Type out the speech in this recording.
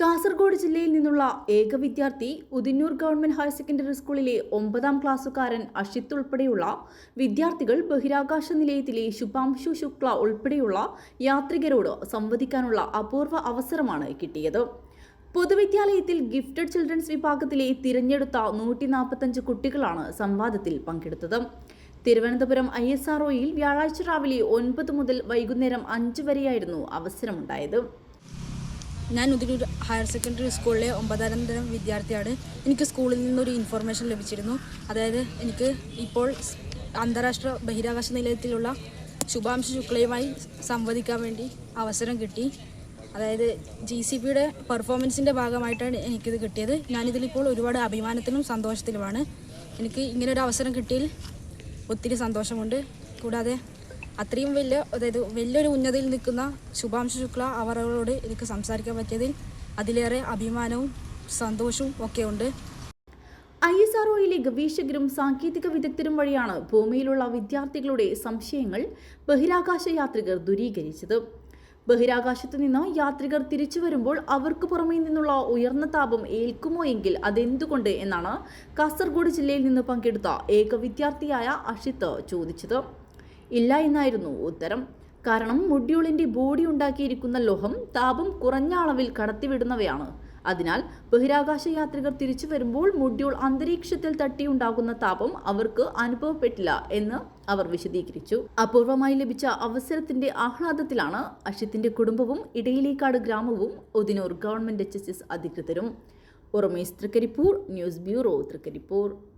കാസർഗോഡ് ജില്ലയിൽ നിന്നുള്ള ഏക വിദ്യാർത്ഥി ഉദിന്നൂർ ഗവൺമെന്റ് ഹയർ സെക്കൻഡറി സ്കൂളിലെ ഒമ്പതാം ക്ലാസ്സുകാരൻ അഷിത്ത് ഉൾപ്പെടെയുള്ള വിദ്യാർത്ഥികൾ ബഹിരാകാശ നിലയത്തിലെ ശുഭാംശു ശുക്ല ഉൾപ്പെടെയുള്ള യാത്രികരോട് സംവദിക്കാനുള്ള അപൂർവ അവസരമാണ് കിട്ടിയത്. പൊതുവിദ്യാലയത്തിൽ ഗിഫ്റ്റഡ് ചിൽഡ്രൻസ് വിഭാഗത്തിലെ തിരഞ്ഞെടുത്ത നൂറ്റി നാൽപ്പത്തഞ്ച് കുട്ടികളാണ് സംവാദത്തിൽ പങ്കെടുത്തത്. തിരുവനന്തപുരം ഐ എസ് ആർ വ്യാഴാഴ്ച രാവിലെ ഒൻപത് മുതൽ വൈകുന്നേരം അഞ്ച് വരെയായിരുന്നു അവസരമുണ്ടായത്. ഞാൻ ഉദിരൂർ ഹയർ സെക്കൻഡറി സ്കൂളിലെ ഒമ്പതാം തരം വിദ്യാർത്ഥിയാണ്. എനിക്ക് സ്കൂളിൽ നിന്നൊരു ഇൻഫർമേഷൻ ലഭിച്ചിരുന്നു. അതായത് എനിക്ക് ഇപ്പോൾ അന്താരാഷ്ട്ര ബഹിരാകാശ നിലയത്തിലുള്ള ശുഭാംശു ശുക്ലയുമായി സംവദിക്കാൻ വേണ്ടി അവസരം കിട്ടി. അതായത് ജി സി പിയുടെ പെർഫോമൻസിന്റെ ഭാഗമായിട്ടാണ് എനിക്കിത് കിട്ടിയത്. ഞാനിതിലിപ്പോൾ ഒരുപാട് അഭിമാനത്തിലും സന്തോഷത്തിലുമാണ്. എനിക്ക് ഇങ്ങനൊരു അവസരം കിട്ടിയതിൽ ഒത്തിരി സന്തോഷമുണ്ട്. കൂടാതെ അത്രയും വലിയ അതായത് വലിയൊരു ഉന്നതിയിൽ നിൽക്കുന്ന ശുഭാംശു ശുക്ല അവരോട് എനിക്ക് സംസാരിക്കാൻ പറ്റിയതിൽ അതിലേറെ അഭിമാനവും സന്തോഷവും ഒക്കെ ഉണ്ട് ഐ എസ് ആർ ഗവേഷകരും സാങ്കേതിക വിദഗ്ധരും വഴിയാണ് ഭൂമിയിലുള്ള വിദ്യാർത്ഥികളുടെ സംശയങ്ങൾ ബഹിരാകാശ യാത്രികർ ദൂരീകരിച്ചത്. ബഹിരാകാശത്ത് നിന്ന് യാത്രികർ തിരിച്ചു വരുമ്പോൾ അവർക്ക് പുറമേ നിന്നുള്ള ഉയർന്ന താപം ഏൽക്കുമോ എങ്കിൽ അതെന്തുകൊണ്ട് എന്നാണ് കാസർഗോഡ് ജില്ലയിൽ നിന്ന് പങ്കെടുത്ത ഏക വിദ്യാർത്ഥിയായ അഷിത്ത് ചോദിച്ചത്. ഇല്ല എന്നായിരുന്നു ഉത്തരം. കാരണം മൊഡ്യൂളിന്റെ ബോഡി ഉണ്ടാക്കിയിരിക്കുന്ന ലോഹം താപം കുറഞ്ഞ അളവിൽ കടത്തിവിടുന്നവയാണ്. അതിനാൽ ബഹിരാകാശ യാത്രികർ തിരിച്ചു വരുമ്പോൾ മുഡ്യൂൾ അന്തരീക്ഷത്തിൽ തട്ടിയുണ്ടാകുന്ന താപം അവർക്ക് അനുഭവപ്പെട്ടില്ല എന്ന് അവർ വിശദീകരിച്ചു. അപൂർവമായി ലഭിച്ച അവസരത്തിന്റെ ആഹ്ലാദത്തിലാണ് അഷിത്തിന്റെ കുടുംബവും ഇടയിലേക്കാട് ഗ്രാമവും ഒതിനൂർ ഗവൺമെന്റ് എച്ച് അധികൃതരും. Uramez Trikaripur news bureau Trikaripur.